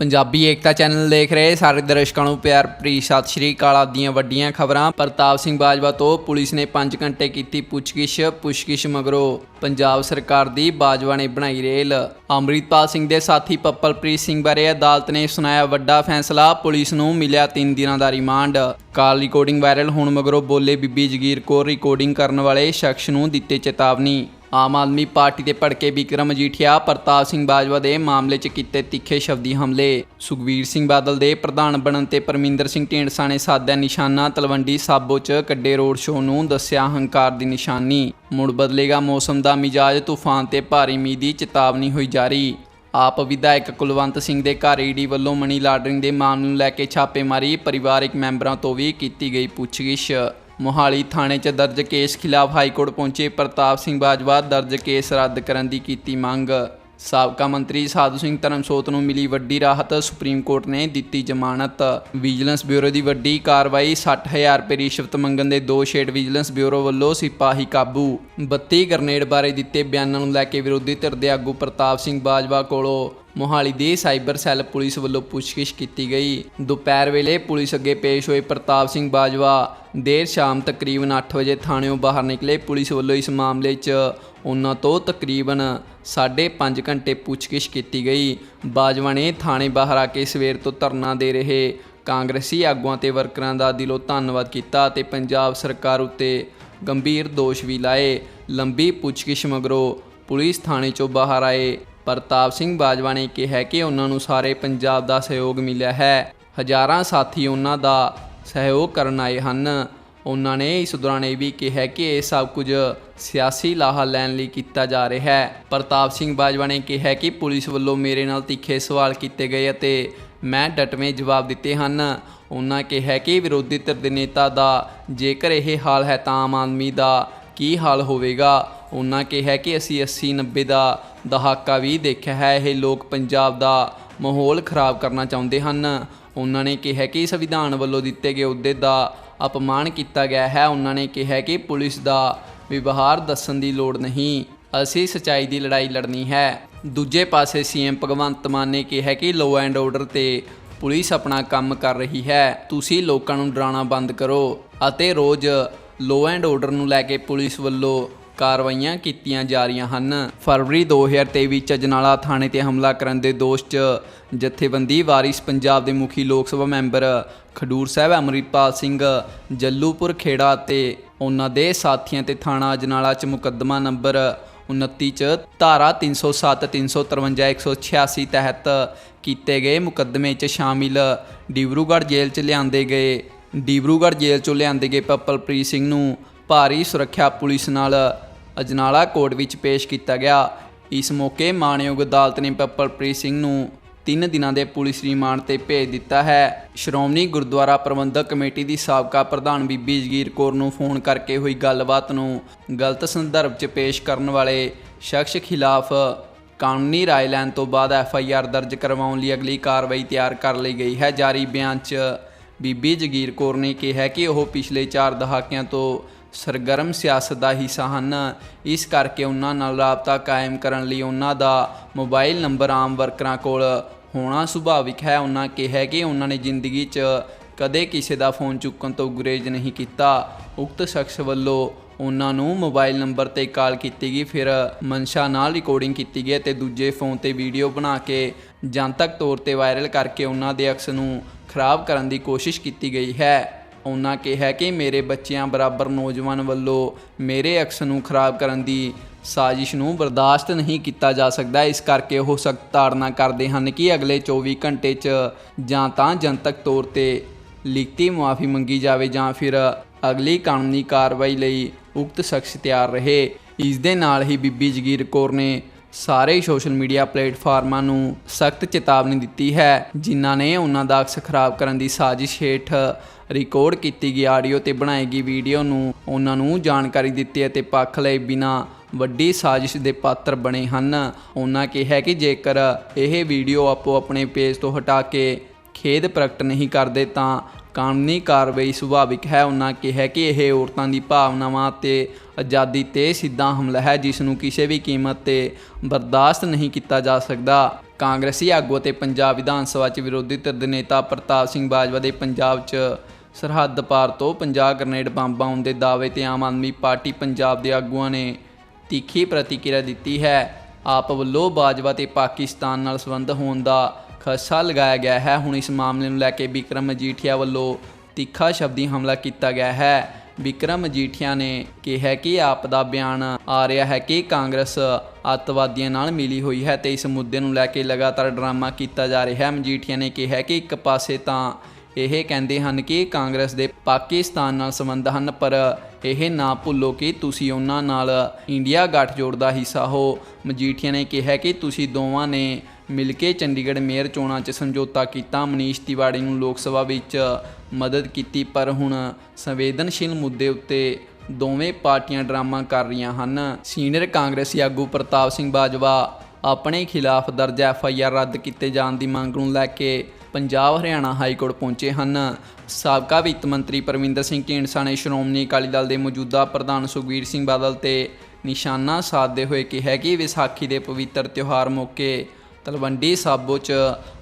ਪੰਜਾਬੀ ਏਕਤਾ channel ਦੇਖ ਰਹੇ ਸਾਰੇ ਦਰਸ਼ਕਾਂ ਨੂੰ ਪਿਆਰ ਭਰੀ ਸਤਿ ਸ਼੍ਰੀ ਅਕਾਲ ਆਪ ਵੱਡੀਆਂ ਖਬਰਾਂ। ਪ੍ਰਤਾਪ ਸਿੰਘ ਬਾਜਵਾ ਤੋਂ ਪੁਲਿਸ ਨੇ 5 ਘੰਟੇ ਕੀਤੀ ਪੁੱਛਗਿੱਛ ਪੁੱਛਗਿੱਛ ਮਗਰੋਂ ਪੰਜਾਬ ਸਰਕਾਰ ਦੀ ਬਾਜਵਾ ਨੇ ਬਣਾਈ ਰੇਲ। ਅੰਮ੍ਰਿਤਪਾਲ ਸਿੰਘ ਦੇ ਸਾਥੀ ਪੱਪਲਪ੍ਰੀਤ ਸਿੰਘ ਬਾਰੇ ਅਦਾਲਤ ਨੇ ਸੁਣਾਇਆ ਵੱਡਾ ਫੈਸਲਾ, ਪੁਲਿਸ ਨੂੰ ਮਿਲਿਆ 3 ਦਿਨਾਂ ਦਾ ਰਿਮਾਂਡ। ਕਾਲ ਰਿਕਾਰਡਿੰਗ ਵਾਇਰਲ ਹੋਣ ਮਗਰੋਂ ਬੋਲੇ ਬੀਬੀ ਜਗੀਰ ਕੌਰ ਰਿਕਾਰਡਿੰਗ ਕਰਨ ਵਾਲੇ ਸ਼ਖਸ ਨੂੰ ਦਿੱਤੇ ਚੇਤਾਵਨੀ। ਆਮ ਆਦਮੀ ਪਾਰਟੀ ਦੇ ਭੜਕੇ ਵਿਕਰਮ ਮਜੀਠੀਆ ਪ੍ਰਤਾਪ ਸਿੰਘ ਬਾਜਵਾ ਦੇ ਮਾਮਲੇ 'ਚ ਕੀਤੇ ਤਿੱਖੇ ਸ਼ਬਦੀ ਹਮਲੇ। ਸੁਖਵੀਰ ਸਿੰਘ ਬਾਦਲ ਦੇ ਪ੍ਰਧਾਨ ਬਣਨ ਤੇ ਪਰਮਿੰਦਰ ਸਿੰਘ ਢੀਂਡਸਾ ਨੇ ਸਾਧਿਆ ਨਿਸ਼ਾਨਾ, ਤਲਵੰਡੀ ਸਾਬੋ 'ਚ ਕੱਡੇ ਰੋਡ ਸ਼ੋਅ ਨੂੰ ਦੱਸਿਆ ਹੰਕਾਰ ਦੀ ਨਿਸ਼ਾਨੀ। ਮੁੜ ਬਦਲੇਗਾ ਮੌਸਮ ਦਾ ਮਿਜਾਜ, ਤੂਫਾਨ ਤੇ ਭਾਰੀ ਮੀਂਹ ਦੀ ਚੇਤਾਵਨੀ ਹੋਈ ਜਾਰੀ। ਆਪ ਵਿਧਾਇਕ ਕੁਲਵੰਤ ਸਿੰਘ ਦੇ ਘਰ ਈਡੀ ਵੱਲੋਂ ਮਨੀ ਲਾਡਰਿੰਗ ਦੇ ਮਾਮਲੇ ਨੂੰ ਲੈ ਕੇ ਛਾਪੇਮਾਰੀ, ਪਰਿਵਾਰਕ ਮੈਂਬਰਾਂ ਤੋਂ ਵੀ ਕੀਤੀ ਗਈ ਪੁੱਛਗਿੱਛ। ਮੋਹਾਲੀ ਥਾਣੇ 'ਚ ਦਰਜ ਕੇਸ ਖਿਲਾਫ ਹਾਈਕੋਰਟ ਪਹੁੰਚੇ ਪ੍ਰਤਾਪ ਸਿੰਘ ਬਾਜਵਾ ਦਰਜ ਕੇਸ ਰੱਦ ਕਰਨ ਦੀ ਕੀਤੀ ਮੰਗ। ਸਾਬਕਾ ਮੰਤਰੀ ਸਾਧੂ ਸਿੰਘ ਧਰਮਸੋਤ ਨੂੰ ਮਿਲੀ ਵੱਡੀ ਰਾਹਤ, ਸੁਪਰੀਮ ਕੋਰਟ ਨੇ ਦਿੱਤੀ ਜ਼ਮਾਨਤ। ਵਿਜੀਲੈਂਸ ਬਿਊਰੋ ਦੀ ਵੱਡੀ ਕਾਰਵਾਈ 60000 ਰੁਪਏ ਰਿਸ਼ਵਤ ਮੰਗਣ ਦੇ ਦੋ ਸ਼ੇਡ ਵਿਜੀਲੈਂਸ ਬਿਊਰੋ ਵੱਲੋਂ ਸਿਪਾਹੀ ਕਾਬੂ। 32 ਗ੍ਰਨੇਡ ਬਾਰੇ ਦਿੱਤੇ ਬਿਆਨਾਂ ਨੂੰ ਲੈ ਕੇ ਵਿਰੋਧੀ ਧਿਰ ਦੇ ਆਗੂ ਪ੍ਰਤਾਪ ਸਿੰਘ ਬਾਜਵਾ ਕੋਲੋਂ ਮੋਹਾਲੀ ਦੀ ਸਾਈਬਰ ਸੈੱਲ ਪੁਲਿਸ ਵੱਲੋਂ ਪੁੱਛਗਿੱਛ ਕੀਤੀ ਗਈ। ਦੁਪਹਿਰ ਵੇਲੇ ਪੁਲਿਸ ਅੱਗੇ ਪੇਸ਼ ਹੋਏ ਪ੍ਰਤਾਪ ਸਿੰਘ ਬਾਜਵਾ ਦੇਰ ਸ਼ਾਮ ਤਕਰੀਬਨ 8 ਵਜੇ ਥਾਣਿਓਂ ਬਾਹਰ ਨਿਕਲੇ। ਪੁਲਿਸ ਵੱਲੋਂ ਇਸ ਮਾਮਲੇ 'ਚ ਉਹਨਾਂ ਤੋਂ ਤਕਰੀਬਨ 5.5 ਘੰਟੇ ਪੁੱਛਗਿੱਛ ਕੀਤੀ ਗਈ। ਬਾਜਵਾ ਨੇ ਥਾਣੇ ਬਾਹਰ ਆ ਕੇ ਸਵੇਰ ਤੋਂ ਧਰਨਾ ਦੇ ਰਹੇ। ਕਾਂਗਰਸੀ ਆਗੂਆਂ ਤੇ ਵਰਕਰਾਂ ਦਾ ਦਿਲੋਂ ਧੰਨਵਾਦ ਕੀਤਾ ਤੇ ਪੰਜਾਬ ਸਰਕਾਰ ਉੱਤੇ ਗੰਭੀਰ ਦੋਸ਼ ਵੀ ਲਾਏ। ਲੰਬੀ ਪੁੱਛਗਿੱਛ ਮਗਰੋਂ ਪੁਲਿਸ ਥਾਣੇ 'ਚੋਂ ਬਾਹਰ ਆਏ। ਪ੍ਰਤਾਪ ਸਿੰਘ ਬਾਜਵਾ ਨੇ ਕਿਹਾ ਕਿ ਉਹਨਾਂ ਨੂੰ ਸਾਰੇ ਪੰਜਾਬ ਦਾ ਸਹਿਯੋਗ ਮਿਲਿਆ ਹੈ। ਹਜ਼ਾਰਾਂ ਸਾਥੀ ਉਹਨਾਂ ਦਾ ਸਹਿਯੋਗ ਕਰਨ ਆਏ ਹਨ। ਉਹਨਾਂ ਨੇ ਇਸ ਦੌਰਾਨ ਇਹ ਵੀ ਕਿਹਾ ਕਿ ਇਹ ਸਭ ਕੁਝ ਸਿਆਸੀ ਲਾਹਾ ਲੈਣ ਲਈ ਕੀਤਾ ਜਾ ਰਿਹਾ ਹੈ। ਪ੍ਰਤਾਪ ਸਿੰਘ ਬਾਜਵਾ ਨੇ ਕਿਹਾ ਕਿ ਪੁਲਿਸ ਵੱਲੋਂ ਮੇਰੇ ਨਾਲ ਤਿੱਖੇ ਸਵਾਲ ਕੀਤੇ ਗਏ ਅਤੇ ਮੈਂ ਡਟਵੇਂ ਜਵਾਬ ਦਿੱਤੇ ਹਨ। ਉਹਨਾਂ ਕਿਹਾ ਕਿ ਵਿਰੋਧੀ ਧਿਰ ਦੇ ਨੇਤਾ ਦਾ ਜੇਕਰ ਇਹ ਹਾਲ ਹੈ ਤਾਂ ਆਮ ਆਦਮੀ ਦਾ ਕੀ ਹਾਲ ਹੋਵੇਗਾ? ਉਹਨਾਂ ਕਿਹਾ ਕਿ ਅਸੀਂ 80 90 ਦਾ ਦਹਾਕਾ ਵੀ ਦੇਖਿਆ ਹੈ। ਇਹ ਲੋਕ ਪੰਜਾਬ ਦਾ ਮਾਹੌਲ ਖਰਾਬ ਕਰਨਾ ਚਾਹੁੰਦੇ ਹਨ। ਉਹਨਾਂ ਨੇ ਕਿਹਾ ਕਿ ਸੰਵਿਧਾਨ ਵੱਲੋਂ ਦਿੱਤੇ ਗਏ ਅਹੁਦੇ ਦਾ ਅਪਮਾਨ ਕੀਤਾ ਗਿਆ ਹੈ। ਉਹਨਾਂ ਨੇ ਕਿਹਾ ਕਿ ਪੁਲਿਸ ਦਾ ਵਿਵਹਾਰ ਦੱਸਣ ਦੀ ਲੋੜ ਨਹੀਂ। ਅਸੀਂ ਸਚਾਈ ਦੀ ਲੜਾਈ ਲੜਨੀ ਹੈ। ਦੂਜੇ ਪਾਸੇ ਸੀਐਮ ਭਗਵੰਤ ਮਾਨ ਨੇ ਕਿਹਾ ਕਿ ਲੋ ਐਂਡ ਆਰਡਰ ਤੇ ਪੁਲਿਸ ਆਪਣਾ ਕੰਮ ਕਰ ਰਹੀ ਹੈ। ਤੁਸੀਂ ਲੋਕਾਂ ਨੂੰ ਡਰਾਉਣਾ ਬੰਦ ਕਰੋ ਅਤੇ ਰੋਜ਼ ਲੋ ਐਂਡ ਆਰਡਰ ਨੂੰ ਲੈ ਕੇ ਪੁਲਿਸ ਵੱਲੋਂ ਕਾਰਵਾਈਆਂ ਕੀਤੀਆਂ ਜਾ ਰਹੀਆਂ ਹਨ। ਫਰਵਰੀ 2023 ਚ ਅਜਨਾਲਾ ਥਾਣੇ ਤੇ ਹਮਲਾ ਕਰਨ ਦੇ ਦੋਸ਼ 'ਚ ਜਥੇਬੰਦੀ ਵਾਰਿਸ ਪੰਜਾਬ ਦੇ ਮੁਖੀ ਲੋਕ ਸਭਾ ਮੈਂਬਰ ਖਡੂਰ ਸਾਹਿਬ, ਅਮਰਿਤਪਾਲ ਸਿੰਘ ਜੱਲੂਪੁਰ ਖੇੜਾ ਤੇ ਉਹਨਾਂ ਦੇ ਸਾਥੀਆਂ ਤੇ ਥਾਣਾ ਅਜਨਾਲਾ 'ਚ ਮੁਕੱਦਮਾ ਨੰਬਰ 29 ਚ ਧਾਰਾ 307 353 186 ਤਹਿਤ ਕੀਤੇ ਗਏ ਮੁਕੱਦਮੇ 'ਚ ਸ਼ਾਮਿਲ ਡਿਬਰੂਗੜ੍ਹ ਜੇਲ੍ਹ 'ਚ ਲਿਆਂਦੇ ਗਏ, ਡਿਬਰੂਗੜ੍ਹ ਜੇਲ੍ਹ 'ਚੋਂ ਲਿਆਂਦੇ ਗਏ ਪੱਪਲਪ੍ਰੀਤ ਸਿੰਘ ਨੂੰ ਭਾਰੀ ਸੁਰੱਖਿਆ ਪੁਲਿਸ ਨਾਲ ਅਜਨਾਲਾ ਕੋਰਟ ਵਿੱਚ ਪੇਸ਼ ਕੀਤਾ ਗਿਆ। ਇਸ ਮੌਕੇ ਮਾਣਯੋਗ ਅਦਾਲਤ ਨੇ ਪੱਪਲਪ੍ਰੀਤ ਸਿੰਘ ਨੂੰ 3 ਦਿਨਾਂ ਦੇ ਪੁਲਿਸ ਰਿਮਾਂਡ ਤੇ ਭੇਜ ਦਿੱਤਾ ਹੈ। ਸ਼੍ਰੋਮਣੀ ਗੁਰਦੁਆਰਾ ਪ੍ਰਬੰਧਕ ਕਮੇਟੀ ਦੀ ਸਾਬਕਾ ਪ੍ਰਧਾਨ ਬੀਬੀ ਜਗੀਰ ਕੌਰ ਨੂੰ ਫੋਨ ਕਰਕੇ ਹੋਈ ਗੱਲਬਾਤ ਨੂੰ ਗਲਤ ਸੰਦਰਭ 'ਚ ਪੇਸ਼ ਕਰਨ ਵਾਲੇ ਸ਼ਖਸ ਖਿਲਾਫ ਕਾਨੂੰਨੀ ਰਾਏ ਲੈਣ ਤੋਂ ਬਾਅਦ ਐਫ ਆਈ ਆਰ ਦਰਜ ਕਰਵਾਉਣ ਲਈ ਅਗਲੀ ਕਾਰਵਾਈ ਤਿਆਰ ਕਰ ਲਈ ਗਈ ਹੈ। ਜਾਰੀ ਬਿਆਨ 'ਚ ਬੀਬੀ ਜਗੀਰ ਕੌਰ ਨੇ ਕਿਹਾ ਕਿ ਉਹ ਪਿਛਲੇ 4 ਦਹਾਕਿਆਂ ਤੋਂ ਸਰਗਰਮ ਸਿਆਸਤ ਦਾ ਹਿੱਸਾ ਹਨ। ਇਸ ਕਰਕੇ ਉਹਨਾਂ ਨਾਲ ਰਾਬਤਾ ਕਾਇਮ ਕਰਨ ਲਈ ਉਹਨਾਂ ਦਾ ਮੋਬਾਈਲ ਨੰਬਰ ਆਮ ਵਰਕਰਾਂ ਕੋਲ ਹੋਣਾ ਸੁਭਾਵਿਕ ਹੈ। ਉਹਨਾਂ ਕਿਹਾ ਕਿ ਉਹਨਾਂ ਨੇ ਜ਼ਿੰਦਗੀ 'ਚ ਕਦੇ ਕਿਸੇ ਦਾ ਫੋਨ ਚੁੱਕਣ ਤੋਂ ਗੁਰੇਜ਼ ਨਹੀਂ ਕੀਤਾ। ਉਕਤ ਸ਼ਖਸ ਵੱਲੋਂ ਉਹਨਾਂ ਨੂੰ ਮੋਬਾਈਲ ਨੰਬਰ ਤੇ ਕਾਲ ਕੀਤੀ ਗਈ, ਫਿਰ ਮਨਸ਼ਾ ਨਾਲ ਰਿਕਾਰਡਿੰਗ ਕੀਤੀ ਗਈ ਤੇ ਦੂਜੇ ਫੋਨ ਤੇ ਵੀਡੀਓ ਬਣਾ ਕੇ ਜਨਤਕ ਤੌਰ ਤੇ ਵਾਇਰਲ ਕਰਕੇ ਉਹਨਾਂ ਦੇ ਅਕਸ ਨੂੰ ਖਰਾਬ ਕਰਨ ਦੀ ਕੋਸ਼ਿਸ਼ ਕੀਤੀ ਗਈ ਹੈ। ਉਹਨਾਂ ਕਿਹਾ ਕਿ ਮੇਰੇ ਬੱਚਿਆਂ ਬਰਾਬਰ ਨੌਜਵਾਨ ਵੱਲੋਂ ਮੇਰੇ ਅਕਸ ਨੂੰ ਖਰਾਬ ਕਰਨ ਦੀ ਸਾਜ਼ਿਸ਼ ਨੂੰ ਬਰਦਾਸ਼ਤ ਨਹੀਂ ਕੀਤਾ ਜਾ ਸਕਦਾ। ਇਸ ਕਰਕੇ ਉਹ ਸਖਤ ਤਾੜਨਾ ਕਰਦੇ ਹਨ ਕਿ ਅਗਲੇ 24 ਘੰਟੇ 'ਚ ਜਾਂ ਤਾਂ ਜਨਤਕ ਤੌਰ ਤੇ ਲਿਖਤੀ ਮੁਆਫੀ ਮੰਗੀ ਜਾਵੇ ਜਾਂ ਫਿਰ ਅਗਲੀ ਕਾਨੂੰਨੀ ਕਾਰਵਾਈ ਲਈ ਉਕਤ ਸ਼ਖਸ ਤਿਆਰ ਰਹੇ। ਇਸ ਦੇ ਨਾਲ ਹੀ ਬੀਬੀ ਜਗੀਰ ਕੌਰ ਨੇ ਸਾਰੇ ਸੋਸ਼ਲ ਮੀਡੀਆ ਪਲੇਟਫਾਰਮਾਂ ਨੂੰ ਸਖਤ ਚੇਤਾਵਨੀ ਦਿੱਤੀ ਹੈ, ਜਿਨ੍ਹਾਂ ਨੇ ਉਹਨਾਂ ਦਾ ਅਕਸ ਖਰਾਬ ਕਰਨ ਦੀ ਸਾਜ਼ਿਸ਼ ਹੇਠ ਰਿਕਾਰਡ ਕੀਤੀ ਗਈ ਆਡੀਓ ਤੇ ਬਣਾਈ ਗਈ ਵੀਡੀਓ ਨੂੰ ਉਹਨਾਂ ਨੂੰ ਜਾਣਕਾਰੀ ਦਿੱਤੀ ਅਤੇ ਪੱਖ ਲਈ ਬਿਨਾ ਵੱਡੀ ਸਾਜ਼ਿਸ਼ ਦੇ ਪਾਤਰ ਬਣੇ ਹਨ। ਉਹਨਾਂ ਕਿਹਾ ਕਿ ਜੇਕਰ ਇਹ ਵੀਡੀਓ ਆਪੋ ਆਪਣੇ ਪੇਜ ਤੋਂ ਹਟਾ ਕੇ ਖੇਦ ਪ੍ਰਗਟ ਨਹੀਂ ਕਰਦੇ ਤਾਂ ਕਾਨੂੰਨੀ ਕਾਰਵਾਈ ਸੁਭਾਵਿਕ ਹੈ। ਉਹਨਾਂ ਕਿਹਾ ਕਿ ਇਹ ਔਰਤਾਂ ਦੀ ਭਾਵਨਾਵਾਂ ਤੇ ਆਜ਼ਾਦੀ ਤੇ ਸਿੱਧਾ ਹਮਲਾ ਹੈ, ਜਿਸ ਨੂੰ ਕਿਸੇ ਵੀ ਕੀਮਤ ਤੇ ਬਰਦਾਸ਼ਤ ਨਹੀਂ ਕੀਤਾ ਜਾ ਸਕਦਾ। ਕਾਂਗਰਸੀ ਆਗੂ ਅਤੇ ਪੰਜਾਬ ਵਿਧਾਨ ਸਭਾ 'ਚ ਵਿਰੋਧੀ ਧਿਰ ਦੇ ਨੇਤਾ ਪ੍ਰਤਾਪ ਸਿੰਘ ਬਾਜਵਾ ਦੇ ਪੰਜਾਬ 'ਚ ਸਰਹੱਦ ਪਾਰ ਤੋਂ 50 ਗ੍ਰਨੇਡ ਬੰਬ ਆਉਣ ਦੇ ਦਾਅਵੇ ਤੇ ਆਮ ਆਦਮੀ ਪਾਰਟੀ ਪੰਜਾਬ ਦੇ ਆਗੂਆਂ ਨੇ ਤਿੱਖੀ ਪ੍ਰਤੀਕਿਰਿਆ ਦਿੱਤੀ ਹੈ। ਆਪ ਵੱਲੋਂ ਬਾਜਵਾ ਤੇ ਪਾਕਿਸਤਾਨ ਨਾਲ ਸੰਬੰਧ ਹੋਣ ਦਾ ਖਦਸ਼ਾ ਲਗਾਇਆ ਗਿਆ ਹੈ। ਹੁਣ ਇਸ ਮਾਮਲੇ ਨੂੰ ਲੈ ਕੇ ਵਿਕਰਮ ਮਜੀਠੀਆ ਵੱਲੋਂ ਤਿੱਖਾ ਸ਼ਬਦੀ ਹਮਲਾ ਕੀਤਾ ਗਿਆ ਹੈ। ਵਿਕਰਮ ਮਜੀਠੀਆ ਨੇ ਕਿਹਾ ਕਿ ਆਪ ਦਾ ਬਿਆਨ ਆ ਰਿਹਾ ਹੈ ਕਿ ਕਾਂਗਰਸ ਅੱਤਵਾਦੀਆਂ ਨਾਲ ਮਿਲੀ ਹੋਈ ਹੈ ਤੇ ਇਸ ਮੁੱਦੇ ਨੂੰ ਲੈ ਕੇ ਲਗਾਤਾਰ ਡਰਾਮਾ ਕੀਤਾ ਜਾ ਰਿਹਾ ਹੈ। ਮਜੀਠੀਆ ਨੇ ਕਿਹਾ ਕਿ ਇੱਕ ਪਾਸੇ ਤਾਂ ਇਹ ਕਹਿੰਦੇ ਹਨ ਕਿ ਕਾਂਗਰਸ ਦੇ ਪਾਕਿਸਤਾਨ ਨਾਲ ਸੰਬੰਧ ਹਨ, ਪਰ ਇਹ ਨਾ ਭੁੱਲੋ ਕਿ ਤੁਸੀਂ ਉਹਨਾਂ ਨਾਲ ਇੰਡੀਆ ਗੱਠਜੋੜ ਦਾ ਹਿੱਸਾ ਹੋ। ਮਜੀਠੀਆ ਨੇ ਕਿਹਾ ਕਿ ਤੁਸੀਂ ਦੋਵਾਂ ਨੇ ਮਿਲ ਕੇ ਚੰਡੀਗੜ੍ਹ ਮੇਅਰ ਚੋਣਾਂ 'ਚ ਸਮਝੌਤਾ ਕੀਤਾ। ਮਨੀਸ਼ ਤਿਵਾੜੀ ਨੂੰ ਲੋਕ ਸਭਾ ਵਿੱਚ ਮਦਦ ਕੀਤੀ, ਪਰ ਹੁਣ ਸੰਵੇਦਨਸ਼ੀਲ ਮੁੱਦੇ ਉੱਤੇ ਦੋਵੇਂ ਪਾਰਟੀਆਂ ਡਰਾਮਾ ਕਰ ਰਹੀਆਂ ਹਨ। ਸੀਨੀਅਰ ਕਾਂਗਰਸੀ ਆਗੂ ਪ੍ਰਤਾਪ ਸਿੰਘ ਬਾਜਵਾ ਆਪਣੇ ਖਿਲਾਫ ਦਰਜ ਐਫ ਆਈ ਆਰ ਰੱਦ ਕੀਤੇ ਜਾਣ ਦੀ ਮੰਗ ਨੂੰ ਲੈ ਕੇ ਪੰਜਾਬ ਹਰਿਆਣਾ ਹਾਈ ਕੋਰਟ ਪਹੁੰਚੇ ਹਨ। ਸਾਬਕਾ ਵਿੱਤ ਮੰਤਰੀ ਪਰਮਿੰਦਰ ਸਿੰਘ ਢੀਂਡਸਾ ਨੇ ਸ਼੍ਰੋਮਣੀ ਅਕਾਲੀ ਦਲ ਦੇ ਮੌਜੂਦਾ ਪ੍ਰਧਾਨ ਸੁਖਬੀਰ ਸਿੰਘ ਬਾਦਲ ਤੇ ਨਿਸ਼ਾਨਾ ਸਾਧਦੇ ਹੋਏ ਕਿਹਾ ਕਿ ਵਿਸਾਖੀ ਦੇ ਪਵਿੱਤਰ ਤਿਉਹਾਰ ਮੌਕੇ ਤਲਵੰਡੀ ਸਾਬੋ 'ਚ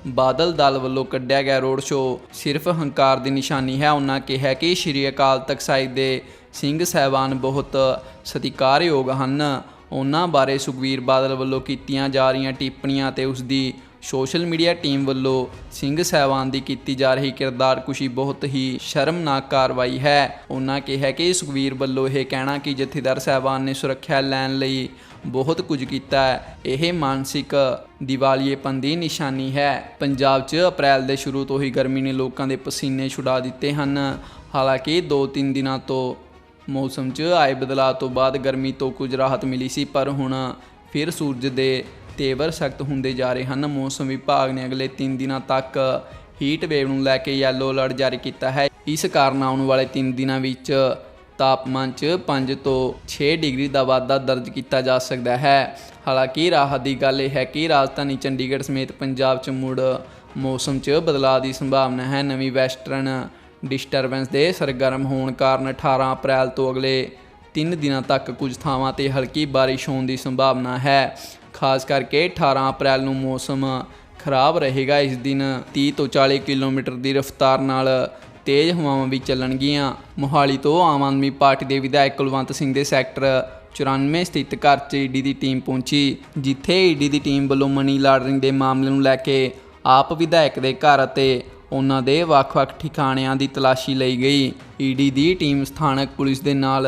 ਬਾਦਲ ਦਲ ਵੱਲੋਂ ਕੱਢਿਆ ਗਿਆ ਰੋਡ ਸ਼ੋਅ ਸਿਰਫ ਹੰਕਾਰ ਦੀ ਨਿਸ਼ਾਨੀ ਹੈ। ਉਹਨਾਂ ਕਿਹਾ ਕਿ ਸ਼੍ਰੀ ਅਕਾਲ ਤਖਤ ਸਾਹਿਬ ਦੇ ਸਿੰਘ ਸਹਿਬਾਨ ਬਹੁਤ ਸਤਿਕਾਰਯੋਗ ਹਨ। ਉਹਨਾਂ ਬਾਰੇ ਸੁਖਵੀਰ ਬਾਦਲ ਵੱਲੋਂ ਕੀਤੀਆਂ ਜਾ ਰਹੀਆਂ ਟਿੱਪਣੀਆਂ ਤੇ ਉਸ ਦੀ ਸੋਸ਼ਲ ਮੀਡੀਆ ਟੀਮ ਵੱਲੋਂ ਸਿੰਘ ਸਹਿਬਾਨ ਦੀ ਕੀਤੀ ਜਾ ਰਹੀ ਕਿਰਦਾਰਕੁਸ਼ੀ ਬਹੁਤ ਹੀ ਸ਼ਰਮਨਾਕ ਕਾਰਵਾਈ ਹੈ। ਉਹਨਾਂ ਕਿਹਾ ਕਿ ਸੁਖਵੀਰ ਵੱਲੋਂ ਇਹ ਕਹਿਣਾ ਕਿ ਜਥੇਦਾਰ ਸਹਿਬਾਨ ਨੇ ਸੁਰੱਖਿਆ ਲੈਣ ਲਈ ਬਹੁਤ ਕੁਝ ਕੀਤਾ ਹੈ। ਇਹ ਮਾਨਸਿਕ ਦੀਵਾਲੀਏਪਨ ਦੀ ਨਿਸ਼ਾਨੀ ਹੈ। ਪੰਜਾਬ 'ਚ ਅਪ੍ਰੈਲ ਦੇ ਸ਼ੁਰੂ ਤੋਂ ਹੀ ਗਰਮੀ ਨੇ ਲੋਕਾਂ ਦੇ ਪਸੀਨੇ ਛੁਡਾ ਦਿੱਤੇ ਹਨ। ਹਾਲਾਂਕਿ 2-3 ਦਿਨਾਂ ਤੋਂ ਮੌਸਮ 'ਚ ਆਏ ਬਦਲਾਅ ਤੋਂ ਬਾਅਦ ਗਰਮੀ ਤੋਂ ਕੁਝ ਰਾਹਤ ਮਿਲੀ ਸੀ, ਪਰ ਹੁਣ ਫਿਰ ਸੂਰਜ ਦੇ ਤੇਵਰ ਸਖਤ ਹੁੰਦੇ ਜਾ ਰਹੇ ਹਨ। ਮੌਸਮ ਵਿਭਾਗ ਨੇ ਅਗਲੇ 3 ਦਿਨਾਂ ਤੱਕ ਹੀਟ ਵੇਵ ਨੂੰ ਲੈ ਕੇ ਯੈਲੋ ਅਲਰਟ ਜਾਰੀ ਕੀਤਾ ਹੈ। ਇਸ ਕਾਰਨ ਆਉਣ ਵਾਲੇ 3 ਦਿਨਾਂ ਵਿੱਚ ਤਾਪਮਾਨ 'ਚ 5 ਤੋਂ 6 ਡਿਗਰੀ ਦਾ ਵਾਧਾ ਦਰਜ ਕੀਤਾ ਜਾ ਸਕਦਾ ਹੈ। ਹਾਲਾਂਕਿ ਰਾਹਤ ਦੀ ਗੱਲ ਇਹ ਹੈ ਕਿ ਰਾਜਧਾਨੀ ਚੰਡੀਗੜ੍ਹ ਸਮੇਤ ਪੰਜਾਬ 'ਚ ਮੁੜ ਮੌਸਮ 'ਚ ਬਦਲਾਅ ਦੀ ਸੰਭਾਵਨਾ ਹੈ। ਨਵੀਂ ਵੈਸਟਰਨ ਡਿਸਟਰਬੈਂਸ ਦੇ ਸਰਗਰਮ ਹੋਣ ਕਾਰਨ 18 ਅਪ੍ਰੈਲ ਤੋਂ ਅਗਲੇ 3 ਦਿਨਾਂ ਤੱਕ ਕੁਝ ਥਾਵਾਂ ਤੇ ਹਲਕੀ ਬਾਰਿਸ਼ ਹੋਣ ਦੀ ਸੰਭਾਵਨਾ ਹੈ। ਖਾਸ ਕਰਕੇ 18 ਅਪ੍ਰੈਲ ਨੂੰ ਮੌਸਮ ਖਰਾਬ ਰਹੇਗਾ। ਇਸ ਦਿਨ 30 ਤੋਂ 40 ਕਿਲੋਮੀਟਰ ਦੀ ਰਫ਼ਤਾਰ ਨਾਲ ਤੇਜ਼ ਹਵਾਵਾਂ ਵੀ ਚੱਲਣਗੀਆਂ। ਮੋਹਾਲੀ ਤੋਂ ਆਮ ਆਦਮੀ ਪਾਰਟੀ ਦੇ ਵਿਧਾਇਕ ਕੁਲਵੰਤ ਸਿੰਘ ਦੇ ਸੈਕਟਰ 94 ਸਥਿਤ ਘਰ 'ਚ ਈਡੀ ਦੀ ਟੀਮ ਪਹੁੰਚੀ, ਜਿੱਥੇ ਈਡੀ ਦੀ ਟੀਮ ਵੱਲੋਂ ਮਨੀ ਲਾਂਡਰਿੰਗ ਦੇ ਮਾਮਲੇ ਨੂੰ ਲੈ ਕੇ ਆਪ ਵਿਧਾਇਕ ਦੇ ਘਰ ਅਤੇ ਉਹਨਾਂ ਦੇ ਵੱਖ-ਵੱਖ ਠਿਕਾਣਿਆਂ ਦੀ ਤਲਾਸ਼ੀ ਲਈ ਗਈ। ਈਡੀ ਦੀ ਟੀਮ ਸਥਾਨਕ ਪੁਲਿਸ ਦੇ ਨਾਲ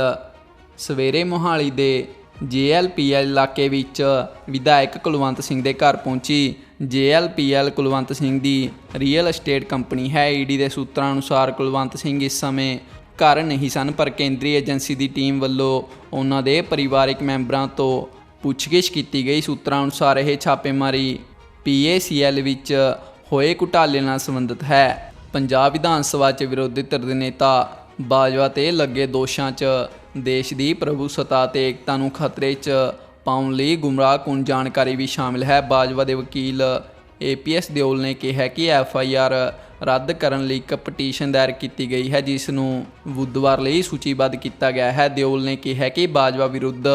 ਸਵੇਰੇ ਮੋਹਾਲੀ ਦੇ ਜੇਐਲਪੀਐਲ ਇਲਾਕੇ ਵਿੱਚ ਵਿਧਾਇਕ ਕੁਲਵੰਤ ਸਿੰਘ ਦੇ ਘਰ ਪਹੁੰਚੀ ਜੇਐਲਪੀਐਲ ਕੁਲਵੰਤ ਸਿੰਘ ਦੀ ਰੀਅਲ ਏਸਟੇਟ ਕੰਪਨੀ ਹੈ। ਈਡੀ ਦੇ ਸੂਤਰਾਂ ਅਨੁਸਾਰ ਕੁਲਵੰਤ ਸਿੰਘ ਇਸ ਸਮੇਂ ਘਰ ਨਹੀਂ ਸਨ, ਪਰ ਕੇਂਦਰੀ ਏਜੰਸੀ ਦੀ ਟੀਮ ਵੱਲੋਂ ਉਹਨਾਂ ਦੇ ਪਰਿਵਾਰਕ ਮੈਂਬਰਾਂ ਤੋਂ ਪੁੱਛਗਿੱਛ ਕੀਤੀ ਗਈ। ਸੂਤਰਾਂ ਅਨੁਸਾਰ ਇਹ ਛਾਪੇਮਾਰੀ ਪੀਏਸੀਐਲ ਵਿੱਚ ਹੋਏ ਘੁਟਾਲੇ ਨਾਲ ਸੰਬੰਧਿਤ ਹੈ। ਪੰਜਾਬ ਵਿਧਾਨ ਸਭਾ 'ਚ ਵਿਰੋਧੀ ਧਿਰ ਦੇ ਨੇਤਾ ਬਾਜਵਾ ਤੇ ਲੱਗੇ ਦੋਸ਼ਾਂ 'ਚ ਦੇਸ਼ ਦੀ ਪ੍ਰਭੂਸਤਾ ਤੇ ਏਕਤਾ ਨੂੰ ਖਤਰੇ 'ਚ ਪਾਉਣ ਲਈ ਗੁੰਮਰਾਹਕੁਨ ਜਾਣਕਾਰੀ ਵੀ ਸ਼ਾਮਿਲ ਹੈ। ਬਾਜਵਾ ਦੇ ਵਕੀਲ ਏਪੀਐਸ ਦਿਓਲ ਨੇ ਕਿਹਾ ਕਿ ਐਫਆਈਆਰ ਰੱਦ ਕਰਨ ਲਈ ਇੱਕ ਪਟੀਸ਼ਨ ਦਾਇਰ ਕੀਤੀ ਗਈ ਹੈ, ਜਿਸ ਨੂੰ ਬੁੱਧਵਾਰ ਲਈ ਸੂਚੀਬੱਧ ਕੀਤਾ ਗਿਆ ਹੈ। ਦਿਓਲ ਨੇ ਕਿਹਾ ਕਿ ਬਾਜਵਾ ਵਿਰੁੱਧ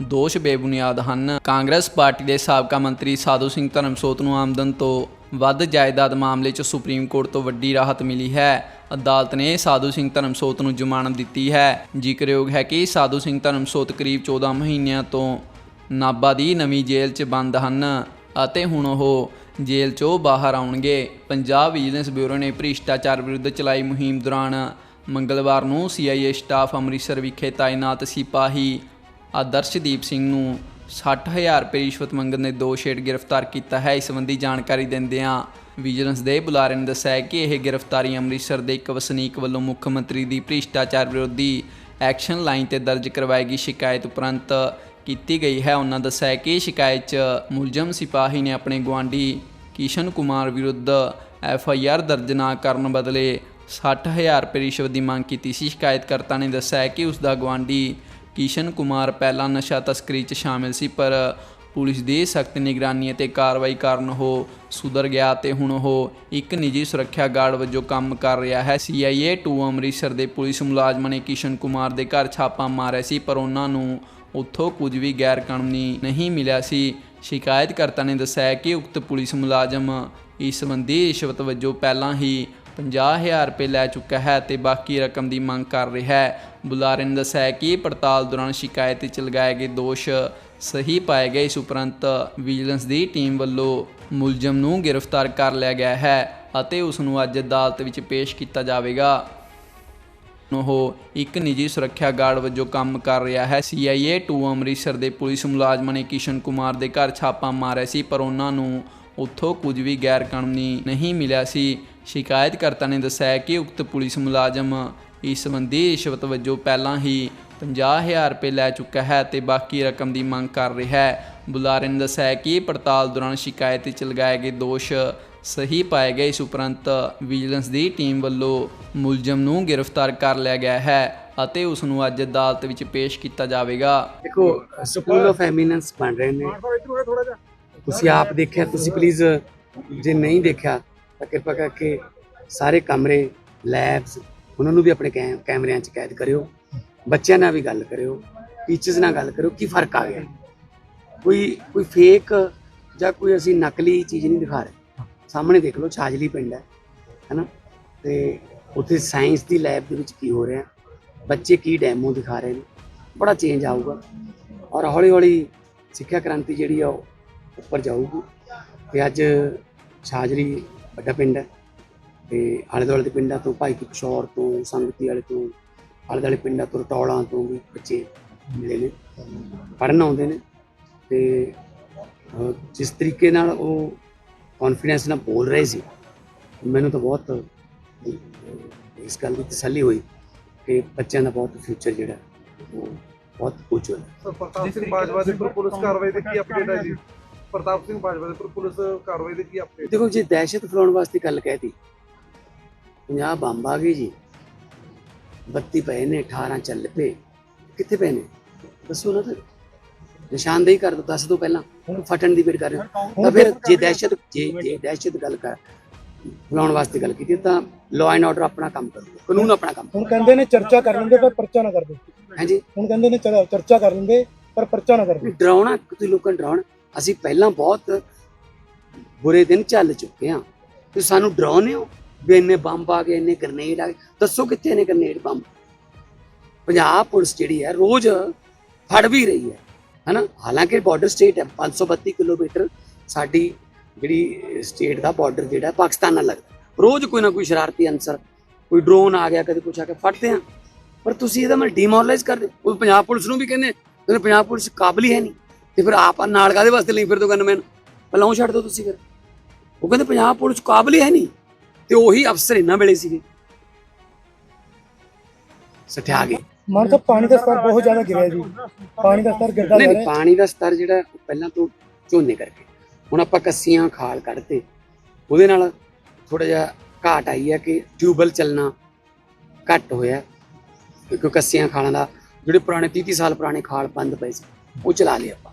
ਦੋਸ਼ ਬੇਬੁਨਿਆਦ ਹਨ। ਕਾਂਗਰਸ ਪਾਰਟੀ ਦੇ ਸਾਬਕਾ ਮੰਤਰੀ ਸਾਧੂ ਸਿੰਘ ਧਰਮਸੋਤ ਨੂੰ ਆਮਦਨ ਤੋਂ ਵੱਧ ਜਾਇਦਾਦ ਮਾਮਲੇ 'ਚ ਸੁਪਰੀਮ ਕੋਰਟ ਤੋਂ ਵੱਡੀ ਰਾਹਤ ਮਿਲੀ ਹੈ। ਅਦਾਲਤ ਨੇ ਸਾਧੂ ਸਿੰਘ ਧਰਮਸੋਤ ਨੂੰ ਜ਼ਮਾਨਤ ਦਿੱਤੀ ਹੈ। ਜ਼ਿਕਰਯੋਗ ਹੈ ਕਿ ਸਾਧੂ ਸਿੰਘ ਧਰਮਸੋਤ ਕਰੀਬ 14 ਮਹੀਨਿਆਂ ਤੋਂ ਨਾਭਾ ਦੀ ਨਵੀਂ ਜੇਲ੍ਹ 'ਚ ਬੰਦ ਹਨ ਅਤੇ ਹੁਣ ਉਹ ਜੇਲ੍ਹ 'ਚੋਂ ਬਾਹਰ ਆਉਣਗੇ। ਪੰਜਾਬ ਵਿਜੀਲੈਂਸ ਬਿਊਰੋ ਨੇ ਭ੍ਰਿਸ਼ਟਾਚਾਰ ਵਿਰੁੱਧ ਚਲਾਈ ਮੁਹਿੰਮ ਦੌਰਾਨ ਮੰਗਲਵਾਰ ਨੂੰ ਸੀਆਈਏ ਸਟਾਫ ਅੰਮ੍ਰਿਤਸਰ ਵਿਖੇ ਤਾਇਨਾਤ ਸਿਪਾਹੀ ਆਦਰਸ਼ਦੀਪ ਸਿੰਘ ਨੂੰ 60000 ਰੁਪਏ ਰਿਸ਼ਵਤ ਮੰਗਣ ਦੇ ਦੋਸ਼ ਹੇਠ ਗ੍ਰਿਫਤਾਰ ਕੀਤਾ ਹੈ। ਇਸ ਸੰਬੰਧੀ ਜਾਣਕਾਰੀ ਦਿੰਦਿਆਂ ਵਿਜੀਲੈਂਸ ਦੇ ਬੁਲਾਰੇ ਨੇ ਦੱਸਿਆ ਕਿ ਇਹ ਗ੍ਰਿਫਤਾਰੀ ਅੰਮ੍ਰਿਤਸਰ ਦੇ ਇੱਕ ਵਸਨੀਕ ਵੱਲੋਂ ਮੁੱਖ ਮੰਤਰੀ ਦੀ ਭ੍ਰਿਸ਼ਟਾਚਾਰ ਵਿਰੋਧੀ ਐਕਸ਼ਨ ਲਾਈਨ ਤੇ ਦਰਜ ਕਰਵਾਈ ਗਈ ਸ਼ਿਕਾਇਤ ਉਪਰੰਤ ਕੀਤੀ ਗਈ ਹੈ। ਉਹਨਾਂ ਦੱਸਿਆ ਕਿ ਸ਼ਿਕਾਇਤ 'ਚ ਮੁਲਜ਼ਮ ਸਿਪਾਹੀ ਨੇ ਆਪਣੇ ਗੁਆਂਢੀ ਕਿਸ਼ਨ ਕੁਮਾਰ ਵਿਰੁੱਧ ਐਫ ਆਈ ਆਰ ਦਰਜ ਨਾ ਕਰਨ ਬਦਲੇ 60000 ਰੁਪਏ ਰਿਸ਼ਵਤ ਦੀ ਮੰਗ ਕੀਤੀ ਸੀ। ਸ਼ਿਕਾਇਤਕਰਤਾ ਨੇ ਦੱਸਿਆ ਕਿ ਉਸ ਦਾ ਗੁਆਂਢੀ ਕਿਸ਼ਨ ਕੁਮਾਰ ਪਹਿਲਾਂ ਨਸ਼ਾ ਤਸਕਰੀ 'ਚ ਸ਼ਾਮਿਲ ਸੀ, ਪਰ ਪੁਲਿਸ ਦੀ ਸਖਤ ਨਿਗਰਾਨੀ ਅਤੇ ਕਾਰਵਾਈ ਕਾਰਨ ਉਹ ਸੁਧਰ ਗਿਆ ਤੇ ਹੁਣ ਉਹ ਇੱਕ ਨਿੱਜੀ ਸੁਰੱਖਿਆ ਗਾਰਡ ਵਜੋਂ ਕੰਮ ਕਰ ਰਿਹਾ ਹੈ। CIA 2 ਅੰਮ੍ਰਿਤਸਰ ਦੇ ਪੁਲਿਸ ਮੁਲਾਜ਼ਮਾਂ ਨੇ ਕਿਸ਼ਨ ਕੁਮਾਰ ਦੇ ਘਰ ਛਾਪਾ ਮਾਰਿਆ ਸੀ, ਪਰ ਉਹਨਾਂ ਨੂੰ ਉੱਥੋਂ ਕੁਝ ਵੀ ਗੈਰ ਕਾਨੂੰਨੀ ਨਹੀਂ ਮਿਲਿਆ ਸੀ। ਸ਼ਿਕਾਇਤਕਰਤਾ ਨੇ ਦੱਸਿਆ ਕਿ ਉਕਤ ਪੁਲਿਸ ਮੁਲਾਜ਼ਮ ਇਸ ਸੰਬੰਧੀ ਰਿਸ਼ਵਤ ਵਜੋਂ ਪਹਿਲਾਂ ਹੀ 50000 ਰੁਪਏ ਲੈ ਚੁੱਕਾ ਹੈ ਤੇ ਬਾਕੀ ਰਕਮ ਦੀ ਮੰਗ ਕਰ ਰਿਹਾ ਹੈ। ਬੁਲਾਰੇ ਨੇ ਦੱਸਿਆ ਹੈ ਕਿ ਪੜਤਾਲ ਦੌਰਾਨ ਸ਼ਿਕਾਇਤ ਵਿੱਚ ਲਗਾਏ ਗਏ ਦੋਸ਼ ਸਹੀ ਪਾਏ ਗਏ, ਇਸ ਉਪਰੰਤ ਵਿਜੀਲੈਂਸ ਦੀ ਟੀਮ ਵੱਲੋਂ ਮੁਲਜ਼ਮ ਨੂੰ ਗ੍ਰਿਫਤਾਰ ਕਰ ਲਿਆ ਗਿਆ ਹੈ ਅਤੇ ਉਸ ਨੂੰ ਅੱਜ ਅਦਾਲਤ ਵਿੱਚ ਪੇਸ਼ ਕੀਤਾ ਜਾਵੇਗਾ। ਉਹ ਇੱਕ ਨਿੱਜੀ ਸੁਰੱਖਿਆ ਗਾਰਡ ਵਜੋਂ ਕੰਮ ਕਰ ਰਿਹਾ ਹੈ। CIA 2 ਅੰਮ੍ਰਿਤਸਰ ਦੇ ਪੁਲਿਸ ਮੁਲਾਜ਼ਮਾਂ ਨੇ ਕਿਸ਼ਨ ਕੁਮਾਰ ਦੇ ਘਰ ਛਾਪਾ ਮਾਰਿਆ ਸੀ, ਪਰ ਉਹਨਾਂ ਨੂੰ ਉੱਥੋਂ ਕੁਝ ਵੀ ਗੈਰ ਕਾਨੂੰਨੀ ਨਹੀਂ ਮਿਲਿਆ ਸੀ। ਸ਼ਿਕਾਇਤਕਰਤਾ ਨੇ ਦੱਸਿਆ ਕਿ ਉਕਤ ਪੁਲਿਸ ਮੁਲਾਜ਼ਮ ਇਸ ਸੰਬੰਧੀ ਰਿਸ਼ਵਤ ਵਜੋਂ ਪਹਿਲਾਂ ਹੀ 50000 ਰੁਪਏ ਲੈ ਚੁੱਕਾ ਹੈ ਤੇ ਬਾਕੀ ਰਕਮ ਦੀ ਮੰਗ ਕਰ ਰਿਹਾ ਹੈ। ਬੁਲਾਰੇ ਨੇ ਦੱਸਿਆ ਹੈ ਕਿ ਪੜਤਾਲ ਦੌਰਾਨ ਸ਼ਿਕਾਇਤ ਵਿੱਚ ਲਗਾਏ ਗਏ ਦੋਸ਼ ਸਹੀ ਪਾਏ ਗਏ ਇਸ ਉਪਰੰਤ ਵਿਜੀਲੈਂਸ ਦੀ ਟੀਮ ਵੱਲੋਂ ਮੁਲਜ਼ਮ ਨੂੰ ਗ੍ਰਿਫਤਾਰ ਕਰ ਲਿਆ ਗਿਆ ਹੈ ਅਤੇ ਉਸ ਨੂੰ ਅੱਜ ਅਦਾਲਤ ਵਿੱਚ ਪੇਸ਼ ਕੀਤਾ ਜਾਵੇਗਾ। ਦੇਖੋ ਸਕੂਲ ਆਫ ਐਮੀਨੈਂਸ ਬਣ ਰਹੇ ਨੇ। ਤੁਸੀਂ ਆਪ ਦੇਖਿਆ, ਤੁਸੀਂ ਪਲੀਜ਼ ਜੇ ਨਹੀਂ ਦੇਖਿਆ, ਤਾਂ ਕਿਰਪਾ ਕਰਕੇ ਸਾਰੇ ਕਮਰੇ ਲੈਬਸ ਉਹਨਾਂ ਨੂੰ ਵੀ ਆਪਣੇ ਕੈਮ- ਕੈਮਰਿਆਂ 'ਚ ਕੈਦ ਕਰਿਓ। ਬੱਚਿਆਂ ਨਾਲ ਵੀ ਗੱਲ ਕਰਿਓ ਟੀਚਰਸ ਨਾਲ ਗੱਲ ਕਰਿਓ, ਕੀ ਫ਼ਰਕ ਆ ਗਿਆ? ਕੋਈ ਕੋਈ ਫੇਕ ਜਾਂ ਕੋਈ ਅਸੀਂ ਨਕਲੀ ਚੀਜ਼ ਨਹੀਂ ਦਿਖਾ ਰਹੇ। ਸਾਹਮਣੇ ਦੇਖ ਲਓ, ਛਾਜਲੀ ਪਿੰਡ ਹੈ, ਹੈਨਾ? ਤੇ ਉੱਥੇ ਸਾਇੰਸ ਦੀ ਲੈਬ ਦੇ ਵਿੱਚ ਕੀ ਹੋ ਰਿਹਾ? ਬੱਚੇ ਕੀ ਡੈਮੋ ਦਿਖਾ ਰਹੇ ਨੇ? ਬੜਾ ਚੇਂਜ ਆਊਗਾ ਔਰ ਹੌਲੀ ਹੌਲੀ ਸਿੱਖਿਆ ਕ੍ਰਾਂਤੀ ਜਿਹੜੀ ਆ, ਉਹ ਉੱਪਰ ਜਾਊਗੀ। ਤੇ ਅੱਜ ਛਾਜਲੀ ਵੱਡਾ ਪਿੰਡ ਹੈ ਤੇ ਆਲੇ ਦੁਆਲੇ ਦੇ ਪਿੰਡਾਂ ਤੋਂ ਭਾਈ ਕੀ ਤੋਂ, ਸੰਗਤੀ ਵਾਲੇ ਤੋਂ ਆਲੇ ਦੁਆਲੇ ਪਿੰਡਾਂ ਤੋਂ, ਰਟੌਲਾਂ ਤੋਂ ਵੀ ਬੱਚੇ ਮਿਲੇ ਨੇ, ਪੜ੍ਹਨ ਆਉਂਦੇ ਨੇ। ਤੇ ਜਿਸ ਤਰੀਕੇ ਨਾਲ ਉਹ ਕੌਨਫੀਡੈਂਸ ਨਾਲ ਬੋਲ ਰਹੇ ਸੀ। ਮੈਨੂੰ ਤਾਂ ਬਹੁਤ ਇਸ ਗੱਲ ਦੀ ਤਸੱਲੀ ਹੋਈ ਕਿ ਬੱਚਿਆਂ ਦਾ ਬਹੁਤ ਫਿਊਚਰ ਜਿਹੜਾ ਉਹ ਬਹੁਤ ਉਜਵਲ ਹੈ ਸਰ ਪ੍ਰਤਾਪ ਸਿੰਘ ਬਾਜਵਾ ਦੇ ਉੱਪਰ ਪੁਲਿਸ ਕਾਰਵਾਈ ਦੇ ਕੀ ਅਪਡੇਟ ਹੈ ਜੀ? ਪ੍ਰਤਾਪ ਸਿੰਘ ਬਾਜਵਾ ਦੇ ਉੱਪਰ ਪੁਲਿਸ ਕਾਰਵਾਈ ਦੇ ਕੀ ਅਪਡੇਟ ਦੇਖੋ ਜੇ ਦਹਿਸ਼ਤ ਫੈਲਾਉਣ ਵਾਸਤੇ ਗੱਲ ਕਹਿਤੀ 50 ਬੰਬ ਆ ਗਏ ਜੀ। 32 ਪਏ ਨੇ 18 ਚੱਲ ਪਏ। ਕਿੱਥੇ ਪਏ ਨੇ? ਦੱਸੋ ਨਾ ਫਿਰ ਨਿਸ਼ਾਨਦੇਹੀ ਕਰ ਦੋ ਦੱਸ ਦੋ ਪਹਿਲਾਂ। ਫਟਣ ਦੀ ਵੇਟ ਕਰ ਰਹੇ ਹੋ। ਤਾਂ ਫਿਰ ਜੇ ਦਹਿਸ਼ਤ ਜੇ ਜੇ ਦਹਿਸ਼ਤ ਗੱਲ ਕਰ ਫੈਲਾਉਣ ਵਾਸਤੇ ਗੱਲ ਕੀਤੀ ਤਾਂ ਲਾਅ ਐਂਡ ਆਰਡਰ ਆਪਣਾ ਕੰਮ ਕਰੂਗਾ ਕਾਨੂੰਨ ਆਪਣਾ ਕੰਮ ਹੁਣ ਕਹਿੰਦੇ ਨੇ ਚਰਚਾ ਕਰ ਲੈਂਦੇ ਪਰ ਪਰਚਾ ਨਾ ਕਰਦੇ। ਹਾਂਜੀ। ਹੁਣ ਕਹਿੰਦੇ ਨੇ ਚਰਚਾ ਕਰ ਲੈਂਦੇ ਪਰ ਪਰਚਾ ਨਾ ਕਰਦੇ। ਡਰਾਉਣਾ ਤੁਸੀਂ ਲੋਕਾਂ ਡਰਾਉਣਾ। ਅਸੀਂ ਪਹਿਲਾਂ ਬਹੁਤ ਬੁਰੇ ਦਿਨ ਚੱਲ ਚੁੱਕੇ ਹਾਂ। ਤੁਸੀਂ ਸਾਨੂੰ ਡਰਾਉਂਦੇ ਹੋ ਵੀ ਇੰਨੇ ਬੰਬ ਆ ਗਏ ਇੰਨੇ ਗ੍ਰਨੇਡ ਆ ਗਏ। ਦੱਸੋ ਕਿੱਥੇ ਨੇ ਗ੍ਰਨੇਡ ਬੰਬ? ਪੰਜਾਬ ਪੁਲਿਸ ਜਿਹੜੀ ਹੈ ਰੋਜ਼ ਫੜ ਵੀ ਰਹੀ ਹੈ। ਹਨਾ? ਹਾਲਾਂਕਿ ਬਾਰਡਰ ਸਟੇਟ ਹੈ 532 ਕਿਲੋਮੀਟਰ ਸਾਡੀ ਜਿਹੜੀ ਸਟੇਟ ਦਾ ਬਾਰਡਰ ਜਿਹੜਾ ਹੈ ਪਾਕਿਸਤਾਨ ਨਾਲ ਲੱਗਦਾ। ਰੋਜ਼ ਕੋਈ ਨਾ ਕੋਈ ਸ਼ਰਾਰਤੀ ਅਨਸਰ ਕੋਈ ਡਰੋਨ ਆ ਗਿਆ ਕਦੇ ਕੁਛ ਆ ਕੇ ਫੜਦੇ ਆ ਪਰ ਤੁਸੀਂ ਇਹਦਾ ਮੈਂ ਡੀਮੋਰਲਾਈਜ਼ ਕਰਦੇ ਉਹ ਪੰਜਾਬ ਪੁਲਿਸ ਨੂੰ ਵੀ ਕਹਿੰਦੇ ਕਹਿੰਦੇ ਪੰਜਾਬ ਪੁਲਿਸ ਕਾਬਲ ਹੀ ਹੈ ਨਹੀਂ। ਤੇ ਫਿਰ ਆਪ ਨਾਲ ਕਾਦੇ ਵਾਸਤੇ ਲਈ ਫਿਰਦੇ ਹੋ ਗਨਮੈਨ ਪਲਾਉ ਛੱਡ ਦਿਓ ਤੁਸੀਂ ਫਿਰ। ਉਹ ਕਹਿੰਦੇ ਪੰਜਾਬ ਪੁਲਿਸ ਕਾਬਲ ਹੀ ਹੈ ਨਹੀਂ। ਤੇ ਉਹੀ ਅਫਸਰ ਇਹਨਾਂ ਵੇਲੇ ਸੀਗੇ। ਸਠਿਆ ਗਏ। ਮਾਨ ਪਾਣੀ ਦਾ ਸਤਰ ਬਹੁਤ ਜ਼ਿਆਦਾ ਗਿਰਿਆ ਜੀ। ਪਾਣੀ ਦਾ ਸਤਰ ਗਿਰਦਾ ਨਹੀਂ ਜਾ ਨਹੀਂ ਰਿਹਾ। ਪਾਣੀ ਦਾ ਸਤਰ ਜਿਹੜਾ ਉਹ ਪਹਿਲਾਂ ਤੋਂ ਝੋਨੇ ਕਰਕੇ। ਹੁਣ ਆਪਾਂ ਕੱਸੀਆਂ ਖਾਲ ਕੱਢਤੇ। ਉਹਦੇ ਨਾਲ ਥੋੜਾ ਜਿਹਾ ਘਾਟ ਆਈ ਹੈ ਕਿ ਟਿਊਬਲ ਚੱਲਣਾ ਘੱਟ ਹੋਇਆ ਕਿਉਂਕਿ ਕੱਸੀਆਂ ਖਾਲਾਂ ਦਾ ਜਿਹੜੇ ਪੁਰਾਣੇ 30 30 ਸਾਲ ਪੁਰਾਣੇ ਖਾਲ ਬੰਦ ਪਏ ਸੀ ਉਹ ਚਲਾ ਲਏ ਆਪਾਂ।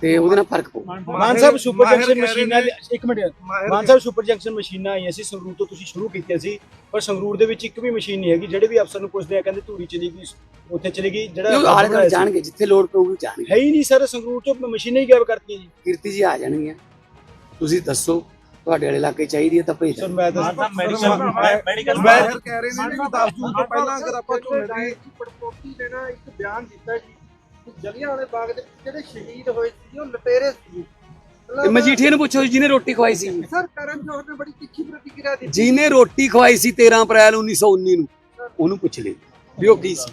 ਤੇ ਉਹਦੇ ਨਾਲ ਫ਼ਰਕ ਪਊ। ਮਾਨ ਸਾਹਿਬ ਸੁਪਰ ਜੰਕਸ਼ਨ ਮਸ਼ੀਨਾਂ ਇੱਕ minute. Mann Sahib super junction ਮਸ਼ੀਨਾਂ ਆਈਆਂ ਸੀ ਸੰਗਰੂਰ ਤੋਂ ਤੁਸੀਂ ਸ਼ੁਰੂ ਕੀਤੀਆਂ ਸੀ ਪਰ ਸੰਗਰੂਰ ਦੇ ਵਿੱਚ ਇੱਕ ਵੀ ਮਸ਼ੀਨ ਨਹੀਂ ਹੈਗੀ ਜਿਹੜੇ ਵੀ ਅਫਸਰ ਨੂੰ ਪੁੱਛਦੇ ਆ ਕਹਿੰਦੇ ਧੂਰੀ ਚਲੀ ਗਈ ਉੱਥੇ ਚਲੀ ਗਈ ਜਿਹੜਾ ਆਲੇ ਦੁਆਲੇ। ਜਾਣਗੇ ਜਿੱਥੇ ਲੋੜ ਪਊਗੀ ਜਾਣਗੇ। ਹੈ ਹੀ ਨਹੀਂ ਸਰ ਸੰਗਰੂਰ ਤੋਂ ਮਸ਼ੀਨਾਂ ਹੀ ਗਾਇਬ ਕਰਤੀਆਂ ਜੀ। ਕੀਰਤੀ ਜੀ ਆ ਜਾਣਗੀਆਂ। ਤੁਸੀਂ ਦੱਸੋ ਤੁਹਾਡੇ ਵਾਲੇ ਇਲਾਕੇ ਚਾਹੀਦੀ ਹੈ ਤਾਂ ਭੇਜ ਸਰ ਦਿਓ। ਮੈਂ ਤਾਂ ਮੈਡੀਕਲ ਮਾਹਿਰ ਕਹਿ ਰਹੇ ਨੇ ਕਿ 10 ਜੂਨ ਤੋਂ ਪਹਿਲਾਂ ਅਗਰ ਆਪਾਂ ਝੋਨੇ ਦੀ ਪੜਪੋਤੀ ਨੇ ਨਾ ਇੱਕ ਬਿਆਨ ਦਿੱਤਾ ਕਿ ਜਲਿਆਂ ਵਾਲੇ ਬਾਗ ਦੇ ਵਿੱਚ ਜਿਹੜੇ ਸ਼ਹੀਦ ਹੋਏ ਸੀ ਉਹ ਲਟੇਰੇ ਸੀ। ਇਹ ਮਜੀਠੀਏ ਨੂੰ ਪੁੱਛੋ ਜਿਹਨੇ ਰੋਟੀ ਖਵਾਈ ਸੀ। ਸਰ ਕਰਨ ਜੋਹਰ ਨੇ ਬੜੀ ਤਿੱਖੀ ਪ੍ਰਤੀਕਿਰਿਆ ਦਿੱਤੀ। ਜਿਹਨੇ ਰੋਟੀ ਖਵਾਈ ਸੀ 13 ਅਪ੍ਰੈਲ 1919 ਨੂੰ ਉਹਨੂੰ ਪੁੱਛ ਲਿਓ ਵੀ ਉਹ ਕੀ ਸੀ?